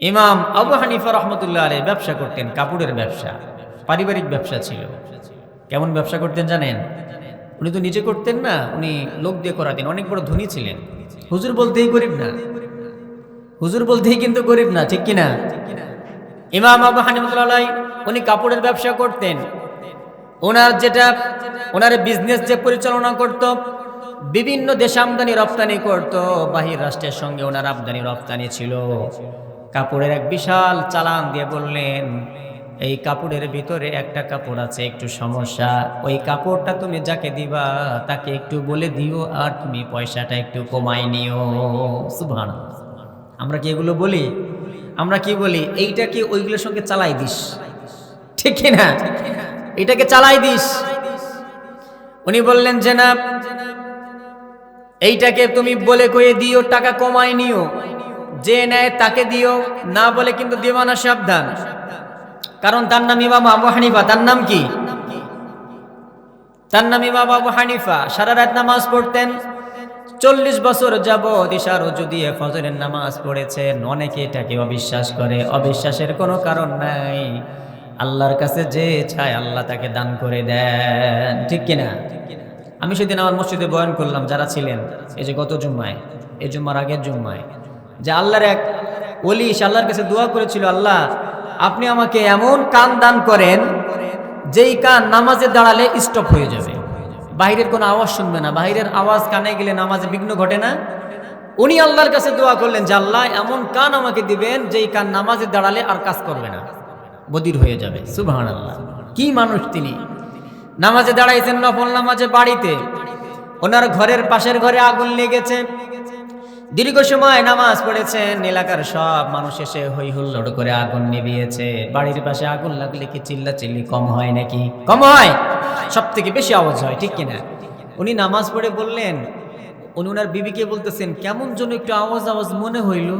ইমাম আবু হানিফা রহমতুল্লাহ আলী ব্যবসা করতেন, কাপড়ের ব্যবসা, পারিবারিক ব্যবসা ছিল। কেমন ব্যবসা করতেন জানেন? উনি তো নিজে করতেন না, উনি লোক দিয়ে করাতেন, অনেক বড় ধনী ছিলেন। হুজুর বলতেই গরিব না। হুজুর বলতেই কিন্তু গরিব না, ঠিক কিনা? ইমাম আবু হানিফুল্লাহ উনি কাপড়ের ব্যবসা করতেন। ওনার যেটা, ওনার বিজনেস যে পরিচালনা করত, বিভিন্ন দেশে আমদানি রপ্তানি করত, বাহির রাষ্ট্রের সঙ্গে ওনার আমদানি রপ্তানি ছিল। কাপড়ের এক বিশাল চালান দিয়ে বললেন, এই কাপড়ের ভিতরে একটা কাপড় আছে, একটু সমস্যা। ওই কাপড়টা তুমি যাকে দিবা, তাকে একটু বলে দিও আর তুমি পয়সাটা একটু কমাই নিও। সুভান আমরা কি এগুলো বলি? আমরা কি বলি? এইটাকে ওইগুলোর সঙ্গে চালাই দিস? ঠিক না? এটাকে চালাই দিস? উনি বললেন যে না এইটাকে তুমি বলে কয়ে দিও, টাকা কমাই নিও। যে নেয় তাকে দিও, না বলে কিন্তু দিও না, সাবধান। কারণ তার নাম ইমাম আবু হানিফা। তার নাম কি? তার নাম ইমাম আবু হানিফা। সারা রাত নামাজ পড়তেন। চল্লিশ বছর যাব উজু দিয়ে ফজরের নামাজ পড়েছেন। অনেকে এটাকে অবিশ্বাস করে। অবিশ্বাসের কোনো কারণ নাই। আল্লাহর কাছে যে চায় আল্লাহ তাকে দান করে দেন। ঠিক কিনা? আমি সেদিন আমার মসজিদে বয়ান করলাম, যারা ছিলেন, এই যে গত জুম্মায়, এই জুম্মার আগের জুম্মায় যে আল্লাহর এক সে আল্লাহর কাছে দোয়া করেছিল, আল্লাহ, আপনি আমাকে এমন কান দান করেন, যেই কান নামাজে দাঁড়ালে স্টপ হয়ে যাবে। বাইরের কোনো আওয়াজ শুনবে না। বাইরের আওয়াজ কানে গেলে নামাজে বিঘ্ন ঘটে না। উনি আল্লাহর কাছে দোয়া করলেন যে, আল্লাহ, এমন কান আমাকে দিবেন, যেই কান নামাজে দাঁড়ালে আর কাজ করবে না। বদির হয়ে যাবে। সুবহান আল্লাহ কি মানুষ তিনি। নামাজে দাঁড়াইছেন নফল নামাজে বাড়িতে। ওনার ঘরের পাশের ঘরে আগুন লেগেছে। দীর্ঘ সময় নামাজ পড়েছেন, এলাকার সব মানুষ এসে হই হুল্লোড় করে আগুন নিভিয়েছে। বাড়ির পাশে আগুন লাগলে কি চিল্লা চিল্লি কম হয় নাকি? কম হয়? সব থেকে বেশি আওয়াজ হয়, ঠিক কিনা? উনি নামাজ পড়ে বললেন, উনি ওনার বিবিকে বলতেছেন, কেমন যেন একটু আওয়াজ আওয়াজ মনে হইল।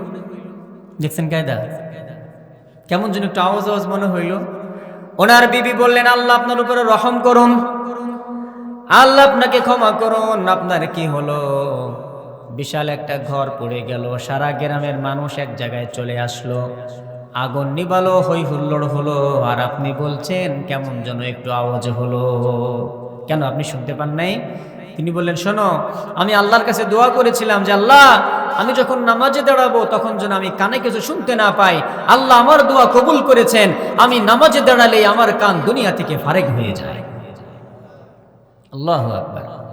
দেখছেন কায়দা? কেমন যেন একটু আওয়াজ আওয়াজ মনে হইল। ওনার বিবি বললেন, আল্লাহ আপনার উপরে রহম করুন। আল্লাহ আপনাকে ক্ষমা করুন। আপনার কি হলো? বিশাল একটা ঘর পড়ে গেল। সারা গ্রামের মানুষ এক জায়গায় চলে আসলো। আগুন নিবালো হই হুল্লোড় হলো, আর আপনি বলছেন, কেমন যেন একটু আওয়াজ হলো। কেন, আপনি শুনতে পান নাই? তিনি বললেন, শোনো, আমি আল্লাহর কাছে দোয়া করেছিলাম যে, আল্লাহ, আমি যখন নামাজে দাঁড়াবো, তখন যেন আমি কানে কিছু শুনতে না পাই। আল্লাহ আমার দোয়া কবুল করেছেন। আমি নামাজে দাঁড়ালেই আমার কান দুনিয়া থেকে ফারেক হয়ে যায়। আল্লাহ আকবার।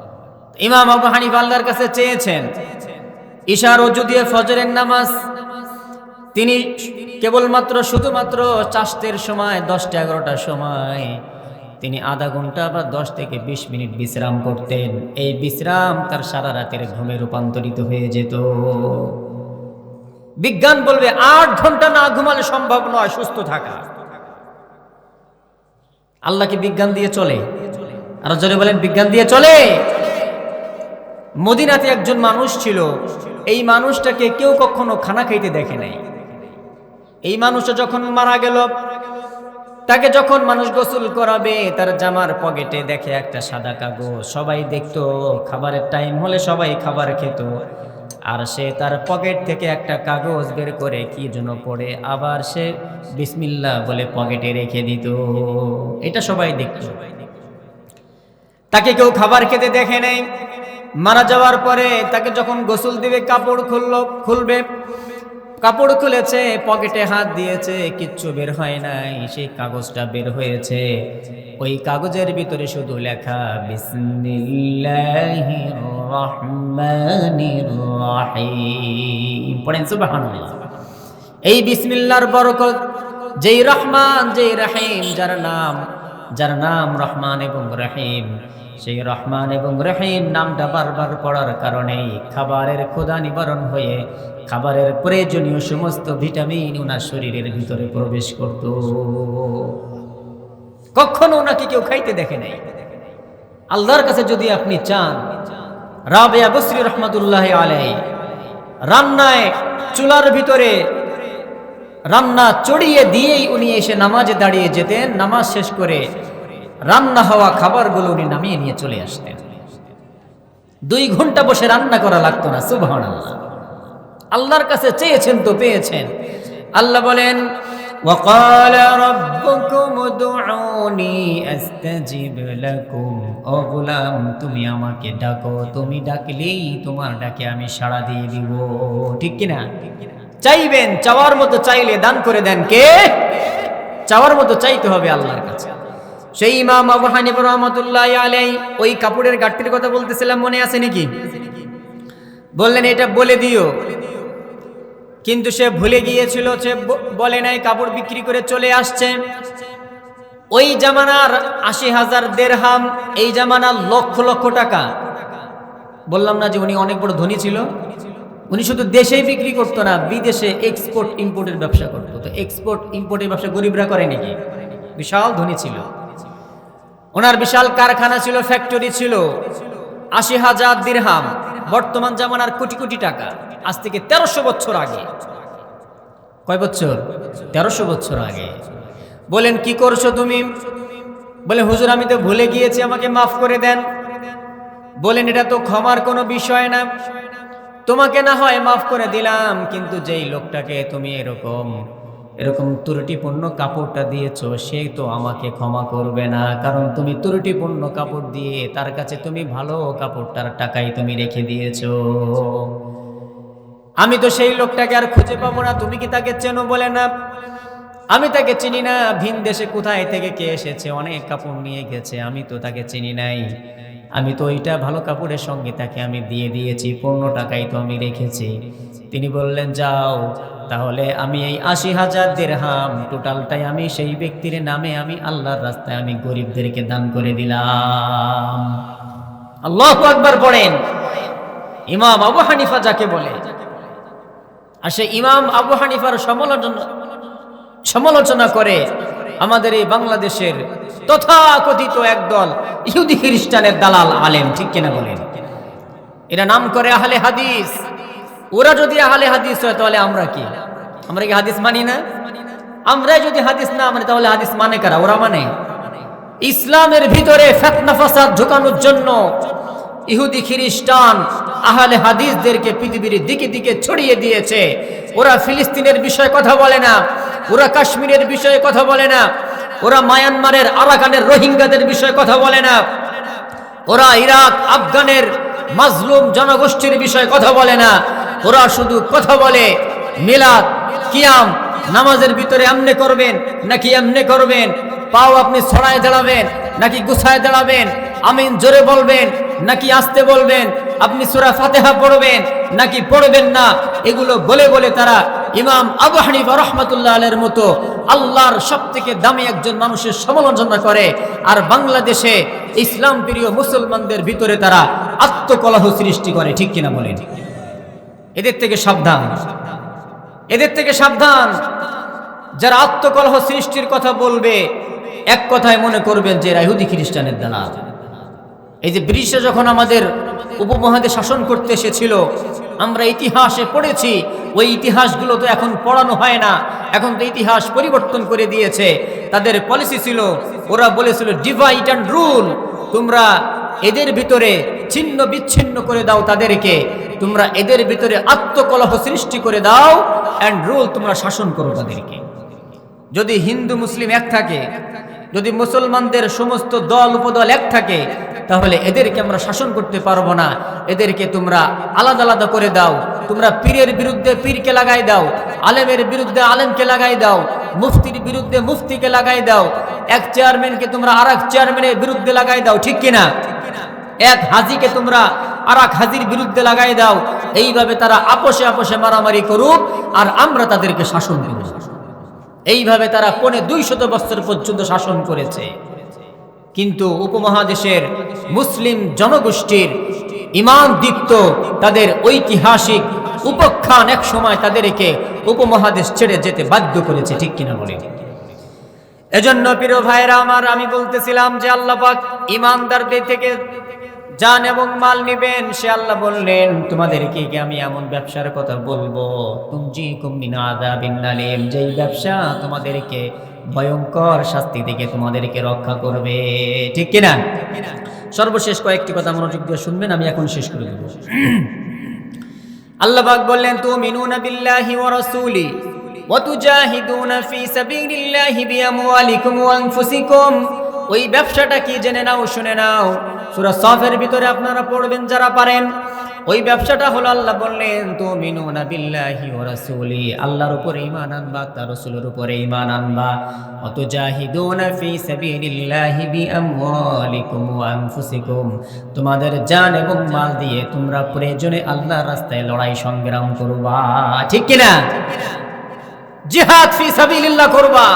ইমাম আবু হানিফ আল্লাহর কাছে চেয়েছেন। ঈশার অজু দিয়ে ফজরের নামাজ। তিনি কেবলমাত্র, শুধুমাত্র চাষতের সময়, দশটা, এগারোটার সময় তিনি আধা ঘণ্টা বা দশ থেকে বিশ মিনিট বিশ্রাম করতেন। এই বিশ্রাম তার সারা রাতের ঘুমে রূপান্তরিত হয়ে যেত। বিজ্ঞান বলবে, আট ঘণ্টা না ঘুমালে সম্ভব নয়, সুস্থ থাকা। আল্লাহকে বিজ্ঞান দিয়ে চলে? আর জোরে বলেন, বিজ্ঞান দিয়ে চলে? মদিনাতে একজন মানুষ ছিল। এই মানুষটাকে কেউ কখনো খানা খাইতে দেখে নাই। এই মানুষটা যখন মারা গেল, তাকে যখন মানুষ গোসল করাবে, তার জামার পকেটে দেখে একটা সাদা কাগজ। সবাই দেখতো, খাবারের টাইম হলে সবাই খাবার খেত। আর সে তার পকেট থেকে একটা কাগজ বের করে কি জন্য পড়ে, আবার সে বিসমিল্লা বলে পকেটে রেখে দিত। এটা সবাই দেখত। তাকে কেউ খাবার খেতে দেখে নেই। মারা যাওয়ার পরে তাকে যখন গোসল দিবে, কাপড় খুলল, খুলবে। কাপড় খুলেছে, পকেটে হাত দিয়েছে, কিচ্ছু বের হয় নাই, সেই কাগজটা বের হয়েছে। ওই কাগজের ভিতরে শুধু লেখা এই বিসমিল্লার বরকত, যেই রহমান, যেই রহিম, যার নাম যার নাম রহমান এবং রহিম। সেই রহমান এবং রহিম নামটা বারবার পড়ার কারণে খাবারের ক্ষুধা নিবারণ হয়ে খাবারের প্রয়োজনীয় সমস্ত ভিটামিন ওনার শরীরের ভিতরে প্রবেশ করত। কখনো ওনাকে কেউ খাইতে দেখে নাই। আল্লাহর কাছে যদি আপনি চান রাবেয়া বসরি রহমতুল্লাহ আলাই রান্নায় চুলার ভিতরে রান্না চড়িয়ে দিয়েই উনি এসে নামাজে দাঁড়িয়ে যেতেন নামাজ শেষ করে রান্না হওয়া খাবারগুলো উনি নামিয়ে নিয়ে চলে আসতেন দুই ঘন্টা বসে রান্না করা লাগতো না সুবহান আল্লাহ আল্লাহর কাছে চেয়েছেন তো পেয়েছেন আল্লাহ বলেন وقال ربكم ادعوني استجب لكم ও গোলাম তুমি আমাকে ডাকো তুমি ডাকলেই তোমার ডাকে আমি সাড়া দিয়ে দিব ঠিক কি না চাইবেন, চাওয়ার মতো চাইলে দান করে দেন কে? চাওয়ার মতো চাইতে হবে আল্লাহর কাছে। সেই ইমাম আবু হানিফা রহমতুল্লাহ আলাই ওই কাপড়ের গাঠটির কথা বলতেছিলাম, মনে আছে নাকি? বললেন, এটা বলে দিও। কিন্তু সে ভুলে গিয়েছিল, সে বলে নাই, কাপড় বিক্রি করে চলে আসছে। ওই জামানার আশি হাজার দেড়হাম, এই জামানার লক্ষ লক্ষ টাকা। বললাম না যে উনি অনেক বড় ধনী ছিল? উনি শুধু দেশেই বিক্রি করতো না, বিদেশে এক্সপোর্ট ইম্পোর্টের ব্যবসা করতো। তো এক্সপোর্ট ইম্পোর্টের ব্যবসা গরিবরা করে নাকি? বিশাল ধনী ছিল। ওনার বিশাল কারখানা ছিল ফ্যাক্টরি ছিল। আশি হাজার দিরহাম বর্তমান যেমন আর কোটি কোটি টাকা। আজ থেকে তেরোশো বছর আগে। কয় বছর? তেরোশো বছর আগে। বলেন, কি করছ তুমি? বলে, হুজুর, আমি তো ভুলে গিয়েছি, আমাকে মাফ করে দেন। বলেন, এটা তো ক্ষমার কোনো বিষয় না। তোমাকে না হয় মাফ করে দিলাম, কিন্তু যেই লোকটাকে তুমি এরকম এরকম ত্রুটিপূর্ণ কাপড়টা দিয়েছ, সে তো আমাকে ক্ষমা করবে না। কারণ তুমি ত্রুটিপূর্ণ কাপড় দিয়ে তার কাছে তুমি ভালো কাপড়টার টাকাই তুমি রেখে দিয়েছ। আমি তো সেই লোকটাকে আর খুঁজে পাবো না, তুমি কি তাকে চেনো বলে না? আমি তাকে চিনি না, ভিন দেশে কোথায় থেকে কে এসেছে, অনেক কাপড় নিয়ে গেছে, আমি তো তাকে চিনি নাই। আমি তো ওইটা ভালো কাপড়ের সঙ্গে তাকে আমি দিয়ে দিয়েছি পনেরো টাকাই তো আমি রেখেছি। তিনি বললেন, যাও, তাহলে আমি এই আশি হাজার দেড়হাম টোটালটাই আমি সেই ব্যক্তির নামে আমি আল্লাহর রাস্তায় আমি গরিবদেরকে দান করে দিলাম। আল্লাহ আকবার পড়েন। ইমাম আবু হানিফা যাকে বলে। আর সে ইমাম আবু হানিফার সমালোচনা সমালোচনা করে আমাদের এই বাংলাদেশের তথাকথিত একদল ইহুদি খ্রিস্টানের দালাল আলেম, ঠিক কিনা বলেন? এরা নাম করে আহলে হাদিস। ওরা যদি আহলে হাদিস হয়, তাহলে আমরা কি? আমরা কি হাদিস মানি না? আমরা যদি হাদিস না মানে তাহলে হাদিস মানে কারা? ওরা মানে? ইসলামের ভিতরে ফেতনা, ফাসাদ ঢোকানোর জন্য ইহুদি খ্রিস্টান আহলে হাদিসদেরকে পৃথিবীর দিকে দিকে ছড়িয়ে দিয়েছে। ওরা ফিলিস্তিনের বিষয়ে কথা বলে না। ওরা কাশ্মীরের বিষয়ে কথা বলে না। ওরা মায়ানমারের, আরাকানের রোহিঙ্গাদের বিষয়ে কথা বলে না। ওরা ইরাক, আফগানের মাজলুম জনগোষ্ঠীর বিষয়ে কথা বলে না। ওরা শুধু কথা বলে, মিলাদ, কিয়াম, নামাজের ভিতরে এমনে করবেন, নাকি এমনে করবেন? পাও আপনি ছড়ায় দাঁড়াবেন, নাকি গুছায় দাঁড়াবেন? আমিন জোরে বলবেন নাকি আসতে বলবেন? আপনি সুরা ফাতেহা পড়বেন, নাকি পড়বেন না? এগুলো বলে বলে তারা ইমাম আবু হানিফা রহমতুল্লাহ আলের মতো আল্লাহর সব থেকে দামি একজন মানুষের সমালোচনা করে। আর বাংলাদেশে ইসলাম প্রিয় মুসলমানদের ভিতরে তারা আত্মকলহ সৃষ্টি করে, ঠিক কিনা বলেন? এদের থেকে সাবধান। এদের থেকে সাবধান। যারা আত্মকলহ সৃষ্টির কথা বলবে, এক কথায় মনে করবেন যে এরা ইহুদি খ্রিস্টানের দালাল। এই যে ব্রিটিশরা যখন আমাদের উপমহাদেশ শাসন করতে এসেছিল, আমরা ইতিহাসে পড়েছি, ওই ইতিহাসগুলো তো এখন পড়ানো হয় না। এখন তো ইতিহাস পরিবর্তন করে দিয়েছে। তাদের পলিসি ছিল, ওরা বলেছিল ডিভাইড অ্যান্ড রুল তোমরা এদের ভিতরে ছিন্ন বিচ্ছিন্ন করে দাও তাদেরকে। তোমরা এদের ভিতরে আত্মকলহ সৃষ্টি করে দাও অ্যান্ড রুল তোমরা শাসন করো তাদেরকে। যদি হিন্দু, মুসলিম এক থাকে, যদি মুসলমানদের সমস্ত দল, উপদল এক থাকে তাহলে এদেরকে আমরা শাসন করতে পারব না। এদেরকে তোমরা আলাদা আলাদা করে দাও। তোমরা পীরের বিরুদ্ধে পীরকে লাগাই দাও। আলেমের বিরুদ্ধে আলেমকে লাগাই দাও। মুফতির বিরুদ্ধে মুফতিকে লাগাই দাও। এক চেয়ারম্যানকে তোমরা আর এক চেয়ারম্যানের বিরুদ্ধে লাগাই দাও, ঠিক কিনা? এক হাজিকে তোমরা আর এক হাজির বিরুদ্ধে লাগাই দাও। এইভাবে তারা আপোষে আপোষে মারামারি করুক আর আমরা তাদেরকে শাসন করব। এইভাবে তারা পনে দুই শত বছর পর্যন্ত শাসন করেছে। কিন্তু উপমহাদেশের মুসলিম জনগোষ্ঠীর ইমান দীপ্ত তাদের ঐতিহাসিক উপখ্যান এক সময় তাদেরকে উপমহাদেশ ছেড়ে যেতে বাধ্য করেছে, ঠিক কিনা বলে? এজন্য প্রিয় ভাইরা আমার, আমি বলতেছিলাম যে আল্লাহ পাক ইমানদারদের থেকে জান এবং মাল নিবেন। সে আল্লাহ বললেন তোমাদেরকে কি আমি এমন ব্যবসার কথা বলব? কুমিনা যেই ব্যবসা তোমাদেরকে ভয়ঙ্কর শাস্তি থেকে তোমাদেরকে রক্ষা করবে ঠিক কিনা সর্বশেষ কয়েকটি কথা মনোযোগ দিয়ে শুনবেন আমি এখন শেষ করে দেব আল্লাহ পাক বললেন তুমিনুনা বিল্লাহি ওয়া রাসূলি وتجاهدون في سبيل الله بأموالكم وأنفسكم ওই ব্যবসাটা কি জেনে নাও শুনে নাও সূরা সফের ভিতরে আপনারা পড়বেন যারা পারেন ওই ব্যবসাটা হলো আল্লাহ বললেন তো মিনুনা বিল্লাহি ওয়া রাসূলি। আল্লাহর উপরে ইমান আনবা তার রাসূলের উপরে ইমান আনবা। অত জাহিদুনা ফি সাবিলিল্লাহি বিআমওয়ালিকুম ওয়া আনফুসিকুম। তোমাদের জান এবং মাল দিয়ে তোমরা প্রয়োজনে আল্লাহর রাস্তায় লড়াই সংগ্রাম করবা। ঠিক কি না জিহাদ ফি সাবিলিল্লাহ করবা।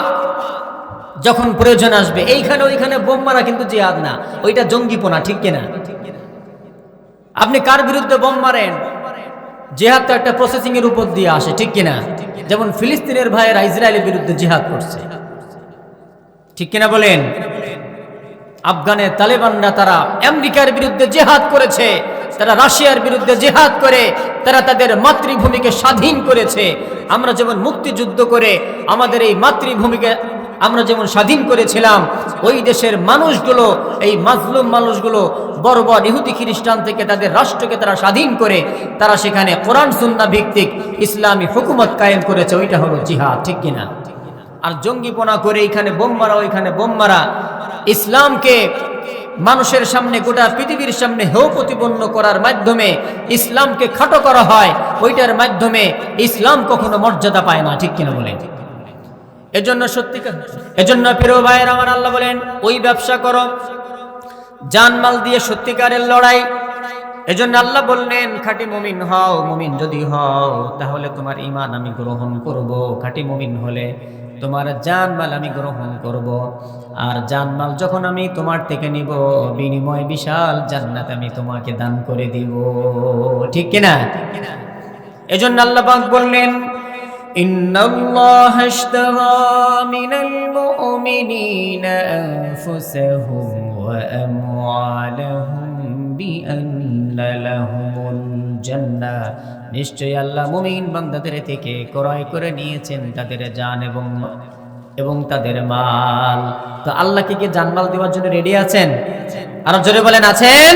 যখন প্রয়োজন আসবে, এইখানে ওইখানে বোম মারা কিন্তু জিহাদ না, ওইটা জঙ্গিপনা, ঠিক কিনা? আপনি কার বিরুদ্ধে বোম মারেন? জেহাদ তো একটা প্রসেসিং এর উপর দিয়ে আসে, ঠিক কিনা? যেমন ফিলিস্তিনের ভাইয়েরা ইসরায়েলের বিরুদ্ধে জিহাদ করছে। ঠিক কিনা বলেন? আফগানে তালেবানরা তারা আমেরিকার বিরুদ্ধে জেহাদ করেছে, তারা রাশিয়ার বিরুদ্ধে জেহাদ করে, তারা তাদের মাতৃভূমিকে স্বাধীন করেছে। আমরা যেমন মুক্তিযুদ্ধ করে আমাদের এই মাতৃভূমিকে আমরা যেমন স্বাধীন করেছিলাম ওই দেশের মানুষগুলো, এই মাজলুম মানুষগুলো বড় বড় ইহুদি খ্রিস্টান থেকে তাদের রাষ্ট্রকে তারা স্বাধীন করে, তারা সেখানে কোরআন সুন্না ভিত্তিক ইসলামী হুকুমত কায়েম করেছে, ওইটা হলো জিহাদ, ঠিক কিনা? আর জঙ্গিপনা করে এইখানে বোম মারা, ওইখানে বোম মারা, ইসলামকে মানুষের সামনে, গোটা পৃথিবীর সামনে হেউ প্রতিপন্ন করার মাধ্যমে ইসলামকে খাটো করা হয়, ওইটার মাধ্যমে ইসলাম কখনো মর্যাদা পায় না, ঠিক কিনা বলেন? এজন্য সত্যিকার, এজন্য প্রিয় ভাইয়ের আমার আল্লাহ বলেন, ওই ব্যবসা করো, জানমাল দিয়ে সত্যিকারের লড়াই। এজন্য আল্লাহ বললেন, খাঁটি মুমিন হও, মুমিন যদি হও, তাহলে তোমার ইমান আমি গ্রহণ করব। খাঁটি মুমিন হলে তোমার জানমাল আমি গ্রহণ করব। আর জানমাল যখন আমি তোমার থেকে নিব, বিনিময় বিশাল জান্নাত আমি তোমাকে দান করে দিব। ঠিক কিনা? এজন্য আল্লাহ বললেন إن الله اشترى من المؤمنين أنفسهم وأموالهم بأن لهم الجنة নিশ্চয়ই আল্লাহ মুমিন বান্দাদের থেকে ক্রয় করে নিয়েছেন তাদের জান এবং এবং তাদের মাল তো আল্লাহকে কি জানমাল দেওয়ার জন্য রেডি আছেন আর জোরে বলেন আছেন